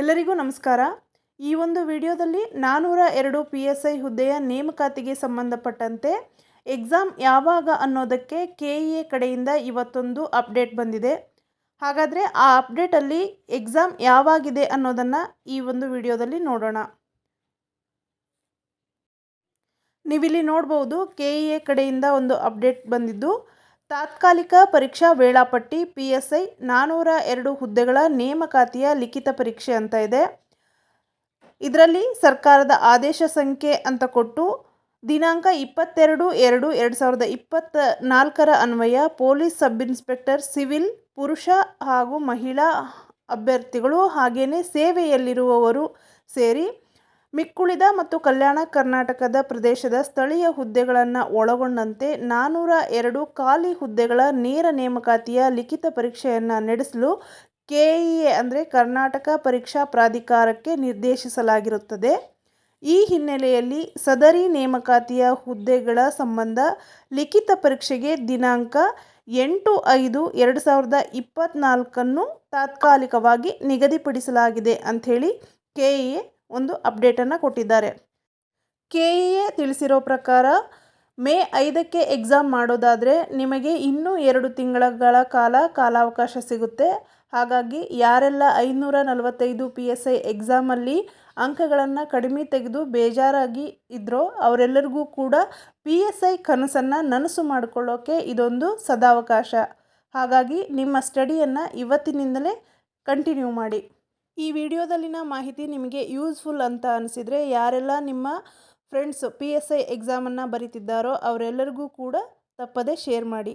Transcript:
ಎಲ್ಲರಿಗೂ ನಮಸ್ಕಾರ. ಈ ಒಂದು ವಿಡಿಯೋದಲ್ಲಿ ನಾನ್ನೂರ ಎರಡು ಪಿ ಎಸ್ ಐ ಹುದ್ದೆಯ ನೇಮಕಾತಿಗೆ ಸಂಬಂಧಪಟ್ಟಂತೆ ಎಕ್ಸಾಮ್ ಯಾವಾಗ ಅನ್ನೋದಕ್ಕೆ ಕೆ ಇ ಎ ಕಡೆಯಿಂದ ಇವತ್ತೊಂದು ಅಪ್ಡೇಟ್ ಬಂದಿದೆ. ಹಾಗಾದರೆ ಆ ಅಪ್ಡೇಟಲ್ಲಿ ಎಕ್ಸಾಮ್ ಯಾವಾಗಿದೆ ಅನ್ನೋದನ್ನು ಈ ಒಂದು ವಿಡಿಯೋದಲ್ಲಿ ನೋಡೋಣ. ನೀವಿಲ್ಲಿ ನೋಡ್ಬೋದು ಕೆ ಇ ಎ ಕಡೆಯಿಂದ ಒಂದು ಅಪ್ಡೇಟ್ ಬಂದಿದ್ದು ತಾತ್ಕಾಲಿಕ ಪರೀಕ್ಷಾ ವೇಳಾಪಟ್ಟಿ ಪಿ ಎಸ್ ಐ ನಾನ್ನೂರ ಎರಡು ಹುದ್ದೆಗಳ ನೇಮಕಾತಿಯ ಲಿಖಿತ ಪರೀಕ್ಷೆ ಅಂತ ಇದೆ. ಇದರಲ್ಲಿ ಸರ್ಕಾರದ ಆದೇಶ ಸಂಖ್ಯೆ ಅಂತ ಕೊಟ್ಟು ದಿನಾಂಕ ಇಪ್ಪತ್ತೆರಡು ಎರಡು ಎರಡು ಸಾವಿರದ ಇಪ್ಪತ್ತ ನಾಲ್ಕರ ಅನ್ವಯ ಪೊಲೀಸ್ ಸಬ್ ಇನ್ಸ್ಪೆಕ್ಟರ್, ಸಿವಿಲ್, ಪುರುಷ ಹಾಗೂ ಮಹಿಳಾ ಅಭ್ಯರ್ಥಿಗಳು ಹಾಗೆಯೇ ಸೇವೆಯಲ್ಲಿರುವವರು ಸೇರಿ ಮಿಕ್ಕುಳಿದ ಮತ್ತು ಕಲ್ಯಾಣ ಕರ್ನಾಟಕದ ಪ್ರದೇಶದ ಸ್ಥಳೀಯ ಹುದ್ದೆಗಳನ್ನು ಒಳಗೊಂಡಂತೆ ನಾನ್ನೂರ ಎರಡು ಖಾಲಿ ಹುದ್ದೆಗಳ ನೇರ ನೇಮಕಾತಿಯ ಲಿಖಿತ ಪರೀಕ್ಷೆಯನ್ನು ನಡೆಸಲು ಕೆಇಎ ಅಂದರೆ ಕರ್ನಾಟಕ ಪರೀಕ್ಷಾ ಪ್ರಾಧಿಕಾರಕ್ಕೆ ನಿರ್ದೇಶಿಸಲಾಗಿರುತ್ತದೆ. ಈ ಹಿನ್ನೆಲೆಯಲ್ಲಿ ಸದರಿ ನೇಮಕಾತಿಯ ಹುದ್ದೆಗಳ ಸಂಬಂಧ ಲಿಖಿತ ಪರೀಕ್ಷೆಗೆ ದಿನಾಂಕ ಎಂಟು ಐದು ಎರಡು ಸಾವಿರದ ಇಪ್ಪತ್ತ್ನಾಲ್ಕನ್ನು ತಾತ್ಕಾಲಿಕವಾಗಿ ನಿಗದಿಪಡಿಸಲಾಗಿದೆ ಅಂಥೇಳಿ ಕೆಇಎ ಒಂದು ಅಪ್ಡೇಟನ್ನು ಕೊಟ್ಟಿದ್ದಾರೆ. ಕೆ ಇ ಎ ತಿಳಿಸಿರೋ ಪ್ರಕಾರ, ಮೇ ಐದಕ್ಕೆ ಎಕ್ಸಾಮ್ ಮಾಡೋದಾದರೆ ನಿಮಗೆ ಇನ್ನೂ ಎರಡು ತಿಂಗಳ ಕಾಲ ಕಾಲಾವಕಾಶ ಸಿಗುತ್ತೆ. ಹಾಗಾಗಿ ಯಾರೆಲ್ಲ ಐನೂರ ನಲವತ್ತೈದು ಪಿ ಎಸ್ ಐ ಎಕ್ಸಾಮಲ್ಲಿ ಅಂಕಗಳನ್ನು ಕಡಿಮೆ ತೆಗೆದು ಬೇಜಾರಾಗಿ ಇದ್ರೋ ಅವರೆಲ್ಲರಿಗೂ ಕೂಡ ಪಿ ಎಸ್ ಐ ಕನಸನ್ನು ನನಸು ಮಾಡಿಕೊಳ್ಳೋಕ್ಕೆ ಇದೊಂದು ಸದಾವಕಾಶ. ಹಾಗಾಗಿ ನಿಮ್ಮ ಸ್ಟಡಿಯನ್ನು ಇವತ್ತಿನಿಂದಲೇ ಕಂಟಿನ್ಯೂ ಮಾಡಿ. ಈ ವಿಡಿಯೋದಲ್ಲಿನ ಮಾಹಿತಿ ನಿಮಗೆ ಯೂಸ್ಫುಲ್ ಅಂತ ಅನಿಸಿದರೆ ಯಾರೆಲ್ಲ ನಿಮ್ಮ ಫ್ರೆಂಡ್ಸ್ ಪಿ ಎಸ್ ಐ ಎಕ್ಸಾಮನ್ನು ಬರೀತಿದ್ದಾರೋ ಅವರೆಲ್ಲರಿಗೂ ಕೂಡ ತಪ್ಪದೇ ಶೇರ್ ಮಾಡಿ.